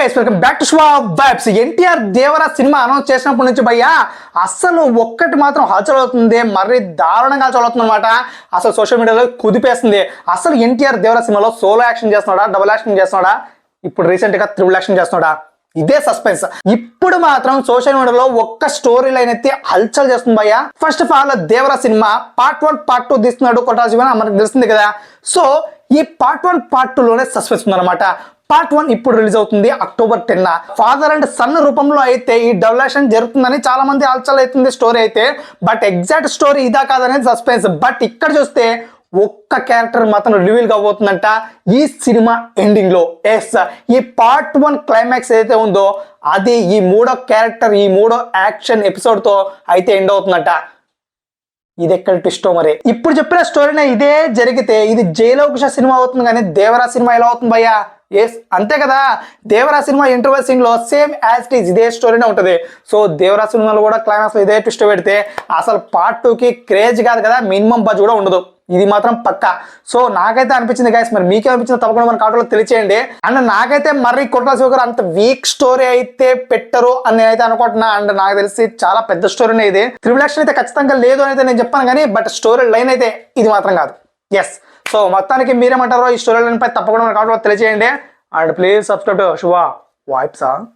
Guys welcome back to show vibes NTR Devara cinema announce చేసినప్పటి నుంచి భయ్యా అస్సలు ఒక్కటి మాత్రం హల్చల్ అవుతుంది మరీ దారుణంగా హల్చల్ అవుతుంది అనమాట అసలు సోషల్ మీడియాలో కుదిపేస్తుంది. అసలు ఎన్టీఆర్ దేవరా సినిమాలో సోలో యాక్షన్ చేస్తున్నాడా డబుల్ యాక్షన్ చేస్తున్నాడా? ఇప్పుడు రీసెంట్గా త్రిబుల్ యాక్షన్ చేస్తున్నాడా? ఇదే సస్పెన్స్ ఇప్పుడు మాత్రం సోషల్ మీడియాలో ఒక్క స్టోరీ లైన్ అయితే హల్చల్ చేస్తుంది భయ్య. First of all Devara cinema part one part two తీస్తున్నాడు కొట్టాల్సి మనకు తెలిసింది కదా. సో ఈ పార్ట్ వన్ పార్ట్లోనే సస్పెన్స్ ఉందన్నమాట. పార్ట్ వన్ ఇప్పుడు రిలీజ్ అవుతుంది October ten father and son రూపంలో అయితే ఈ డెవలషన్ జరుగుతుందని చాలా మంది ఆల్చల్ అవుతుంది స్టోరీ అయితే. బట్ ఎగ్జాక్ట్ స్టోరీ ఇదా కాదనేది సస్పెన్స్ బట్ ఇక్కడ చూస్తే ఒక్క క్యారెక్టర్ మాత్రం రివీల్ కాబోతుందంట ఈ సినిమా ఎండింగ్లో. ఎస్ ఈ పార్ట్ వన్ క్లైమాక్స్ ఏదైతే ఉందో అది ఈ మూడో క్యారెక్టర్ ఈ మూడో యాక్షన్ ఎపిసోడ్తో అయితే ఎండ్ అవుతుందంట. ఇది ఎక్కడ ట్విస్టో మరి? ఇప్పుడు చెప్పిన స్టోరీనే ఇదే జరిగితే ఇది జైలవకుశ సినిమా అవుతుంది కానీ దేవరా సినిమా ఎలా అవుతుంది భయ్యా? ఎస్ అంతే కదా. దేవరా సినిమా ఇంటర్వెల్ సీన్లో సేమ్ యాజ్ ఇట్ ఈజ్ ఇదే స్టోరీనే ఉంటుంది. సో దేవరా సినిమాలో కూడా క్లైమాక్స్ ఇదే ట్విస్ట్ పెడితే అసలు పార్ట్ టూకి క్రేజ్ కాదు కదా మినిమం బజ్ కూడా ఉండదు. ఇది మాత్రం పక్క. సో నాకైతే అనిపించింది గైస్ మరి మీకే అనిపించింది తప్పకుండా మన కాటలో తెలియచేయండి. అండ్ నాకైతే మరి కొట్టాల శివకర్ అంత వీక్ స్టోరీ అయితే పెట్టరు అని నేనైతే అనుకుంటున్నా. అండ్ నాకు తెలిసి చాలా పెద్ద స్టోరీనే ఇది. త్రిబుల్ యాక్షన్ అయితే ఖచ్చితంగా లేదు అని అయితే నేను చెప్పాను కానీ బట్ స్టోరీ లైన్ అయితే ఇది మాత్రం కాదు. ఎస్ సో మొత్తానికి మీరేమంటారో ఈ స్టోరీ పై తప్పకుండా మన కాటలో and please subscribe to show vibes